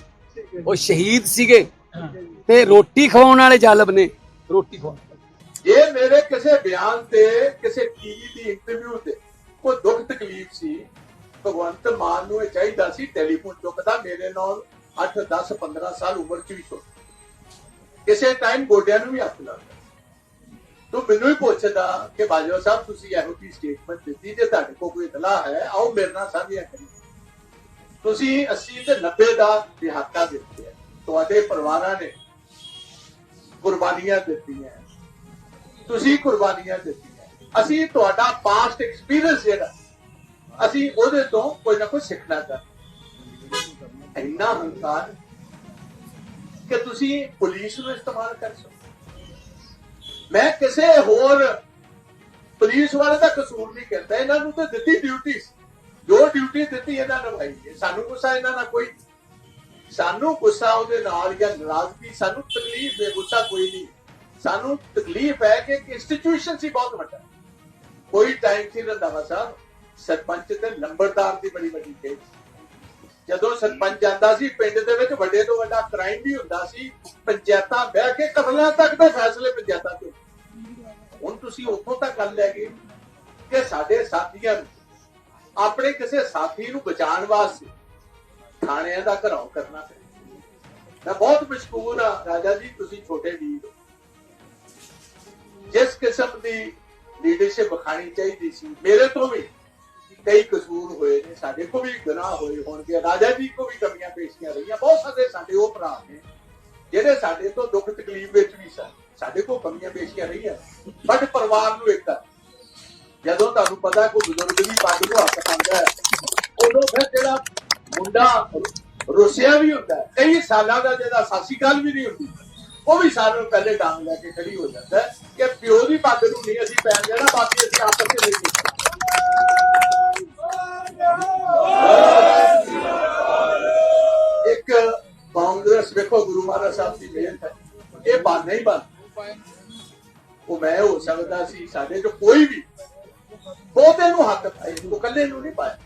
ਉਹ ਸ਼ਹੀਦ ਸੀਗੇ। ਤੇ ਰੋਟੀ ਖਵਾਉਣ ਵਾਲੇ ਜਾਲਬ ਨੇ ਰੋਟੀ ਖਵਾਉਣ ਜੇ ਮੇਰੇ ਕਿਸੇ ਬਿਆਨ ਤੇ ਕਿਸੇ ਟੀਵੀ ਦੀ ਇੰਟਰਵਿਊ ਤੇ ਕੋਈ ਦੁੱਖ ਤਕਲੀਫ ਸੀ ਭਗਵੰਤ ਮਾਨ ਨੂੰ ਇਹ ਚਾਹੀਦਾ ਸੀ ਟੈਲੀਫੋਨ ਚੁੱਕਦਾ ਮੇਰੇ ਨਾਲ 8 10 15 ਸਾਲ ਉਮਰ ਚ ਵੀ ਛੋਟਾ ਕਿਸੇ ਟਾਈਮ ਗੋਡਿਆਂ ਨੂੰ ਵੀ ਹੱਥ ਲਾਉਂਦਾ ਤੂੰ ਮੈਨੂੰ ਹੀ ਪੁੱਛਦਾ ਕਿ ਬਾਜਵਾ ਸਾਹਿਬ, ਤੁਸੀਂ ਇਹੋ ਜਿਹੀ ਸਟੇਟਮੈਂਟ ਦਿੱਤੀ ਜੇ ਤੁਹਾਡੇ ਕੋਲ ਕੋਈ ਇਤਲਾਹ ਹੈ? ਆਓ ਮੇਰੇ ਨਾਲ ਸਾਂਝੀਆਂ ਕਰੀ ਤੁਸੀਂ 80 ਤੇ 90 ਦਾ ਦਿਹਾਤਾ ਦਿੱਤੇ ਹੈ। ਤੁਹਾਡੇ ਪਰਿਵਾਰਾਂ ਨੇ ਕੁਰਬਾਨੀਆਂ ਦਿੱਤੀਆਂ ਤੁਸੀਂ ਕੁਰਬਾਨੀਆਂ ਦਿੱਤੀਆਂ ਅਸੀਂ ਤੁਹਾਡਾ ਪਾਸਟ ਐਕਸਪੀਰੀਅੰਸ ਜਿਹੜਾ, ਅਸੀਂ ਉਹਦੇ ਤੋਂ ਕੋਈ ਨਾ ਕੋਈ ਸਿੱਖਣਾ ਚਾਹੁੰਦੇ ਇੰਨਾ ਹੰਕਾਰ ਕਿ ਤੁਸੀਂ ਪੁਲਿਸ ਨੂੰ ਇਸਤੇਮਾਲ ਕਰ ਸਕੋ ਮੈਂ ਕਿਸੇ ਹੋਰ ਪੁਲਿਸ ਵਾਲੇ ਦਾ ਕਸੂਰ ਨਹੀਂ ਕਰਦਾ ਇਹਨਾਂ ਨੂੰ ਤਾਂ ਦਿੱਤੀ ਡਿਊਟੀ ਜੋ ਡਿਊਟੀ ਦਿੱਤੀ ਇਹਨਾਂ ਨਿਭਾਈ ਹੈ ਸਾਨੂੰ ਗੁੱਸਾ ਇਹਨਾਂ ਨਾਲ ਕੋਈ ਸਾਨੂੰ ਗੁੱਸਾ ਉਹਦੇ ਨਾਲ ਜਾਂ ਨਾਰਾਜ਼ਗੀ ਸਾਨੂੰ ਤਕਲੀਫ ਹੈ ਗੁੱਸਾ ਕੋਈ ਨਹੀਂ। ਸਾਨੂੰ ਤਕਲੀਫ ਹੈ ਕਿ ਇੰਸਟੀਟਿਊਸ਼ਨ ਸੀ ਬਹੁਤ ਵੱਡਾ। ਕੋਈ ਟਾਈਮ ਸੀ ਰੰਧਾਵਾ ਸਾਹਿਬ। ਸਰਪੰਚ ਤੇ ਨੰਬਰਦਾਰ ਦੀ ਬੜੀ ਵੱਡੀ ਕੇਸ ਜਦੋਂ ਸਰਪੰਚ ਜਾਂਦਾ ਸੀ, ਪਿੰਡ ਦੇ ਵਿੱਚ ਵੱਡੇ ਤੋਂ ਵੱਡਾ ਕ੍ਰਾਈਮ ਵੀ ਹੁੰਦਾ ਸੀ, ਪੰਚਾਇਤਾਂ ਬਹਿ ਕੇ ਕਤਲਾਂ ਤੱਕ ਦੇ ਫੈਸਲੇ ਪੰਚਾਇਤਾਂ ਤੋਂ। ਹੁਣ ਤੁਸੀਂ ਉੱਥੋਂ ਤੱਕ ਗੱਲ ਲੈ ਗਏ ਕਿ ਸਾਡੇ ਸਾਥੀਆਂ ਨੂੰ, ਆਪਣੇ ਕਿਸੇ ਸਾਥੀ ਨੂੰ ਬਚਾਉਣ ਵਾਸਤੇ ਥਾਣਿਆਂ ਦਾ ਘਰਾਓ ਕਰਨਾ ਪਿਆ ਮੈਂ ਬਹੁਤ ਮਸ਼ਕੂਰ ਹਾਂ, ਰਾਜਾ ਜੀ, ਤੁਸੀਂ ਛੋਟੇ ਵੀਰ ਹੋ। ਜਿਸ ਕਿਸਮ ਦੀ ਲੀਡਰਸ਼ਿਪ ਵਿਖਾਣੀ ਚਾਹੀਦੀ ਸੀ, ਮੇਰੇ ਤੋਂ ਵੀ ਕਈ ਕਸੂਰ ਹੋਏ ਨੇ, ਸਾਡੇ ਕੋ ਵੀ ਗੁਨਾਹ ਹੋਏ ਹੋਣਗੇ, ਰਾਜਾ ਜੀ ਕੋ ਵੀ ਕਮੀਆਂ ਪੇਸ਼ੀਆਂ ਰਹੀਆਂ, ਬਹੁਤ ਸਾਰੇ ਸਾਡੇ ਉਹ ਭਰਾ ਨੇ, ਜਿਹੜੇ ਸਾਡੇ ਤੋਂ ਦੁੱਖ ਤਕਲੀਫ ਵਿੱਚ ਵੀ ਸਨ, ਸਾਡੇ ਕੋ ਕਮੀਆਂ ਪੇਸ਼ੀਆਂ ਰਹੀਆਂ ਬਟ ਪਰਿਵਾਰ ਨੂੰ ਇੱਕ ਜਦੋਂ ਤੁਹਾਨੂੰ ਪਤਾ ਕੋਈ ਬਜ਼ੁਰਗ ਵੀ ਪੱਗ ਨੂੰ ਹੱਥ ਪਾਉਂਦਾ ਹੈ, ਉਦੋਂ ਫਿਰ ਜਿਹੜਾ ਮੁੰਡਾ ਰੁਸਿਆ ਵੀ ਹੁੰਦਾ ਕਈ ਸਾਲਾਂ ਦਾ ਜਿਹਦਾ ਸਾਸੀ ਕਾਲ ਵੀ ਨਹੀਂ ਹੁੰਦੀ, ਉਹ ਵੀ ਸਾਰਿਆਂ ਨੂੰ ਪਹਿਲੇ ਡਾਂਗ ਲੈ ਕੇ ਖੜੀ ਹੋ ਜਾਂਦਾ ਕਿ ਪਿਓ ਦੀ ਪੱਗ ਨੂੰ ਨਹੀਂ, ਅਸੀਂ ਪੈਣ ਦੇਣਾ ਬਾਕੀ ਅਸੀਂ ਆਪਸ ਵਿੱਚ ਨਹੀਂ ਇੱਕ ਕਾਂਗਰਸ, ਵੇਖੋ ਗੁਰੂ ਮਹਾਰਾਜ ਸਾਹਿਬ ਦੀ ਮਿਹਨਤ ਹੈ। ਇਹ ਬਾਨਾ ਹੀ ਬਣ ਉਹ ਮੈਂ ਹੋ ਸਕਦਾ ਸੀ, ਸਾਡੇ ਚੋਂ ਕੋਈ ਵੀ ਬਹੁਤੇ ਨੂੰ ਹੱਥ ਪਾਏ, ਉਹ ਇਕੱਲੇ ਨੂੰ ਨਹੀਂ ਪਾਇਆ।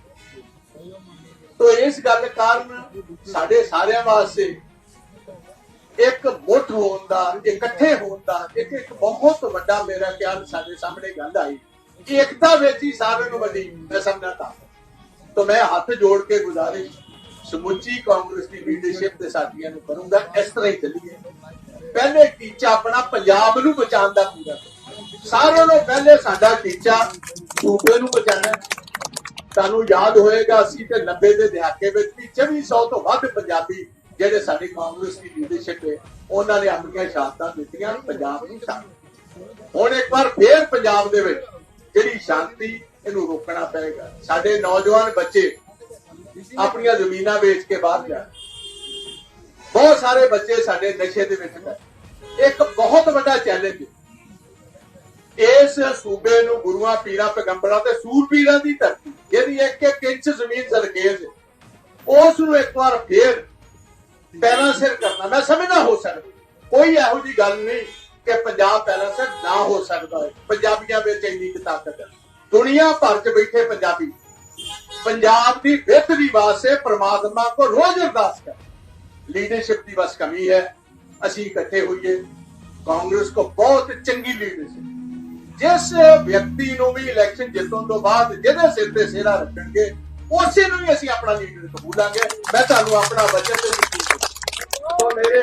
ਤੋ ਇਸ ਗੱਲ ਕਾਰਨ ਸਾਡੇ ਸਾਰਿਆਂ ਵਾਸਤੇ ਇੱਕ ਮੁੱਠ ਹੋਣ ਦਾ, ਇਕੱਠੇ ਹੋਣ ਦਾ ਇੱਕ ਇੱਕ ਬਹੁਤ ਵੱਡਾ ਮੇਰਾ ਖਿਆਲ ਸਾਡੇ ਸਾਹਮਣੇ ਗੱਲ ਆਈ। ਕਿ ਇਕਤਾ ਵਿੱਚ ਹੀ ਸਾਰਿਆਂ ਨੂੰ ਵੱਡੀ ਮੈਂ ਸਮਝਦਾ ਤੋ ਮੈਂ ਹੱਥ ਜੋੜ ਕੇ ਗੁਜ਼ਾਰਿਸ਼ ਸਮੁੱਚੀ ਕਾਂਗਰਸ ਦੀ ਲੀਡਰਸ਼ਿਪ ਤੇ ਸਾਥੀਆਂ ਨੂੰ ਕਰੂੰਗਾ ਇਸ ਤਰ੍ਹਾਂ ਹੀ ਚੱਲੀਏ ਪਹਿਲੇ ਟੀਚਾ ਆਪਣਾ ਪੰਜਾਬ ਨੂੰ ਬਚਾਉਣ ਦਾ ਪੂਰਾ ਸਾਰਿਆਂ ਨੂੰ ਪਹਿਲੇ ਸਾਡਾ ਟੀਚਾ ਸੂਬੇ ਨੂੰ ਬਚਾਉਣਾ ਤੁਹਾਨੂੰ ਯਾਦ ਹੋਏਗਾ ਅਸੀਂ ਤੇ 90 ਦੇ ਦਹਾਕੇ ਵਿੱਚ ਵੀ 2400 ਤੋਂ ਵੱਧ ਪੰਜਾਬੀ ਜਿਹੜੇ ਸਾਡੀ ਕਾਂਗਰਸ ਦੀ ਲੀਡਰਸ਼ਿਪ ਹੈ ਉਹਨਾਂ ਨੇ ਆਪਣੀਆਂ ਸ਼ਹਾਦਤਾਂ ਦਿੱਤੀਆਂ ਪੰਜਾਬ ਨੂੰ ਛੱਡ ਹੁਣ ਇੱਕ ਵਾਰ ਫੇਰ ਪੰਜਾਬ ਦੇ ਵਿੱਚ ਜਿਹੜੀ ਸ਼ਾਂਤੀ ਇਹਨੂੰ ਰੋਕਣਾ ਪਏਗਾ। ਸਾਡੇ ਨੌਜਵਾਨ ਬੱਚੇ ਆਪਣੀਆਂ ਜ਼ਮੀਨਾਂ ਵੇਚ ਕੇ ਬਾਹਰ ਜਾ ਬਹੁਤ ਸਾਰੇ ਬੱਚੇ ਸਾਡੇ ਨਸ਼ੇ ਦੇ ਵਿੱਚ ਨੇ। ਇੱਕ ਬਹੁਤ ਵੱਡਾ ਚੈਲੰਜ ਇਸ ਸੂਬੇ ਨੂੰ ਗੁਰੂਆਂ, ਪੀਰਾਂ, ਪੈਗੰਬਰਾਂ ਤੇ ਸੂਰਬੀਰਾਂ ਦੀ ਧਰਤੀ ਜਿਹਦੀ ਇੱਕ ਇੱਕ ਇੰਚ ਜ਼ਮੀਨ ਸਰਕੇਜ਼ ਹੈ, ਉਸ ਨੂੰ ਇੱਕ ਵਾਰ ਫੇਰ ਪੈਰਾਂ ਸਿਰ ਕਰਨਾ। ਮੈਂ ਸਮਝਦਾ ਹੋ ਸਕਦਾ ਕੋਈ ਇਹੋ ਜੀ ਗੱਲ ਨਹੀਂ। ਕਿ ਪੰਜਾਬ ਬੈਲੈਂਸ ਨਾ ਹੋ ਸਕਦਾ ਹੈ। ਪੰਜਾਬੀਆਂ ਵਿੱਚ ਇੰਨੀ ਤਾਕਤ ਹੈ। ਦੁਨੀਆ ਭਰ 'ਚ ਬੈਠੇ ਪੰਜਾਬੀ। ਪੰਜਾਬ ਦੀ ਬਿਹਤਰੀ ਵਾਸਤੇ ਪ੍ਰਮਾਤਮਾ ਕੋ ਰੋਜ਼ ਅਰਦਾਸ ਕਰ। ਲੀਡਰਸ਼ਿਪ ਦੀ ਬਸ ਕਮੀ ਹੈ। ਅਸੀਂ ਇਕੱਠੇ ਹੋਈਏ। ਕਾਂਗਰਸ ਕੋ ਬਹੁਤ ਚੰਗੀ ਲੀਡਰਸ਼ਿਪ ਜਿਸ ਵਿਅਕਤੀ ਨੂੰ ਵੀ ਇਲੈਕਸ਼ਨ ਜਿੱਤਣ ਤੋਂ ਬਾਅਦ ਜਿਹਦੇ ਸਿਰ ਤੇ ਸਿਹਰਾ ਰੱਖਣਗੇ, ਉਸੇ ਨੂੰ ਹੀ ਅਸੀਂ ਆਪਣਾ ਲੀਡਰ ਕਬੂਲਾਂਗੇ। ਮੈਂ ਤੁਹਾਨੂੰ ਆਪਣਾ ਵਚਨ ਤੇ ਦਿੱਤੀ ਸੋ ਮੇਰੇ